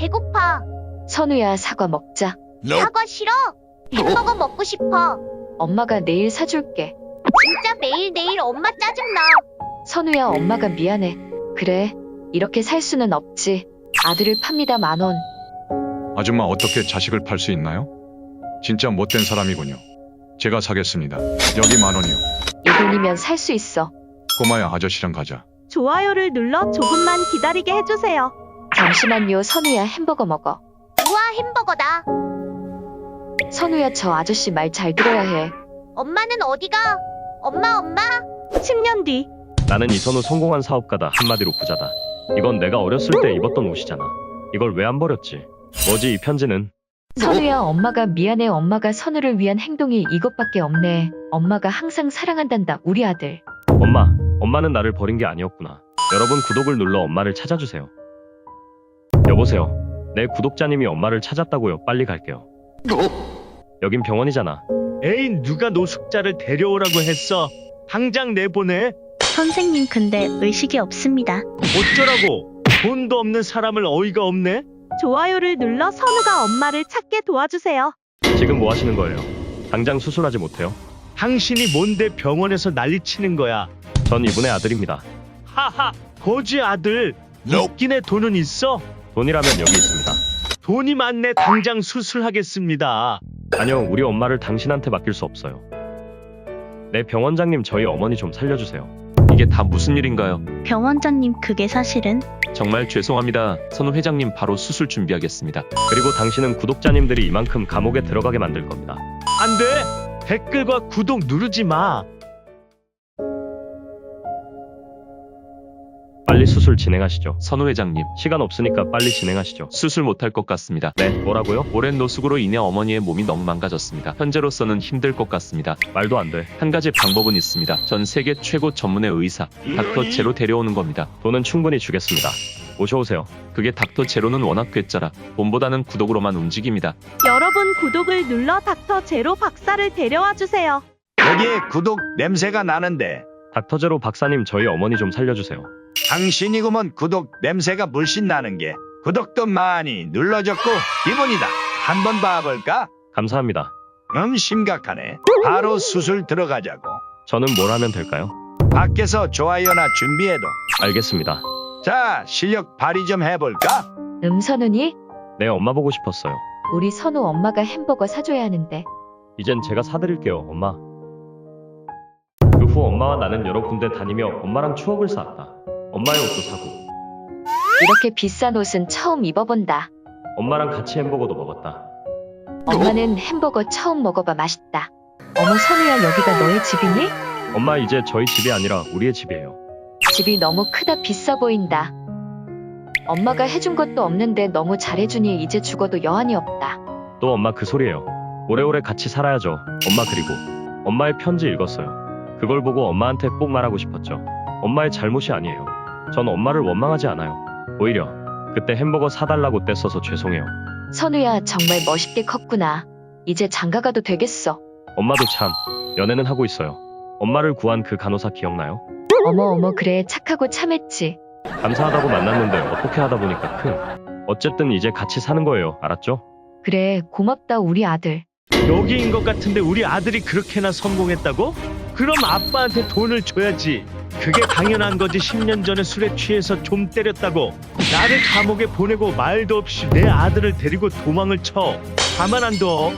배고파. 선우야, 사과 먹자. 사과 싫어. 햄버거 먹고 싶어. 엄마가 내일 사줄게. 진짜 매일매일 엄마 짜증나. 선우야, 엄마가 미안해. 그래, 이렇게 살 수는 없지. 아들을 팝니다, 만 원. 아줌마 어떻게 자식을 팔 수 있나요? 진짜 못된 사람이군요. 제가 사겠습니다. 여기 만 원이요. 이 돈이면 살 수 있어. 꼬마야 아저씨랑 가자. 좋아요를 눌러 조금만 기다리게 해주세요. 잠시만요, 선우야, 햄버거 먹어. 우와 햄버거다. 선우야, 저 아저씨 말 잘 들어야 해. 엄마는 어디가? 엄마 엄마. 10년 뒤 나는 이선우 성공한 사업가다 한마디로 부자다. 이건 내가 어렸을 때 입었던 옷이잖아. 이걸 왜 안 버렸지? 뭐지 이 편지는? 선우야, 엄마가 미안해. 엄마가 선우를 위한 행동이 이것밖에 없네. 엄마가 항상 사랑한단다, 우리 아들. 엄마, 엄마는 나를 버린 게 아니었구나. 여러분 구독을 눌러 엄마를 찾아주세요. 여보세요. 내 구독자님이 엄마를 찾았다고요. 빨리 갈게요. 여긴 병원이잖아. 에이 누가 노숙자를 데려오라고 했어 당장 내보내 선생님 근데 의식이 없습니다. 어쩌라고 돈도 없는 사람을 어이가 없네 좋아요를 눌러 선우가 엄마를 찾게 도와주세요. 지금 뭐 하시는 거예요? 당장 수술하지 못해요? 당신이 뭔데 병원에서 난리치는 거야 전 이분의 아들입니다. 하하 거지 아들 웃기네 돈은 있어 돈이라면 여기 있습니다. 돈이 많네 당장 수술하겠습니다 아니요, 우리 엄마를 당신한테 맡길 수 없어요. 네, 병원장님 저희 어머니 좀 살려주세요. 이게 다 무슨 일인가요? 병원장님 그게 사실은 정말 죄송합니다. 선우 회장님 바로 수술 준비하겠습니다. 그리고 당신은 구독자님들이 이만큼 감옥에 들어가게 만들 겁니다. 안 돼 댓글과 구독 누르지 마 빨리 수술 진행하시죠. 선우 회장님, 시간 없으니까 빨리 진행하시죠. 수술 못할 것 같습니다. 네, 뭐라고요? 오랜 노숙으로 인해 어머니의 몸이 너무 망가졌습니다. 현재로서는 힘들 것 같습니다. 말도 안 돼. 한 가지 방법은 있습니다. 전 세계 최고 전문의 의사, 닥터 제로 데려오는 겁니다. 돈은 충분히 주겠습니다. 모셔오세요. 그게 닥터 제로는 워낙 괴짜라 돈보다는 구독으로만 움직입니다. 여러분 구독을 눌러 닥터 제로 박사를 데려와 주세요. 여기에 구독 냄새가 나는데 닥터 제로 박사님 저희 어머니 좀 살려주세요. 당신이구먼 구독 냄새가 물씬 나는 게 구독도 많이 눌러줬고 기분이다. 한번 봐볼까? 감사합니다. 음 심각하네. 바로 수술 들어가자고. 저는 뭘 하면 될까요? 밖에서 좋아요나 준비해도. 알겠습니다. 자 실력 발휘 좀 해볼까? 음, 선우니? 네, 엄마 보고 싶었어요. 우리 선우 엄마가 햄버거 사줘야 하는데. 이젠 제가 사드릴게요, 엄마. 그 후 엄마와 나는 여러 군데 다니며 엄마랑 추억을 쌓았다. 엄마의 옷도 사고, 이렇게 비싼 옷은 처음 입어본다. 엄마랑 같이 햄버거도 먹었다. 엄마는 햄버거 처음 먹어봐 맛있다. 어머 선우야 여기가 너의 집이니? 엄마 이제 저희 집이 아니라 우리의 집이에요. 집이 너무 크다 비싸 보인다. 엄마가 해준 것도 없는데 너무 잘해주니 이제 죽어도 여한이 없다. 또 엄마 그 소리예요. 오래오래 같이 살아야죠. 엄마 그리고 엄마의 편지 읽었어요. 그걸 보고 엄마한테 꼭 말하고 싶었죠. 엄마의 잘못이 아니에요. 전 엄마를 원망하지 않아요. 오히려 그때 햄버거 사달라고 떼써서 죄송해요. 선우야 정말 멋있게 컸구나. 이제 장가가도 되겠어. 엄마도 참 연애는 하고 있어요. 엄마를 구한 그 간호사 기억나요? 어머 어머 그래 착하고 참했지. 감사하다고 만났는데 어떻게 하다 보니까 큰. 어쨌든 이제 같이 사는 거예요. 알았죠? 그래 고맙다 우리 아들. 여기인 것 같은데 우리 아들이 그렇게나 성공했다고? 그럼 아빠한테 돈을 줘야지. 그게 당연한 거지. 10년 전에 술에 취해서 좀 때렸다고. 나를 감옥에 보내고 말도 없이 내 아들을 데리고 도망을 쳐. 가만 안 둬.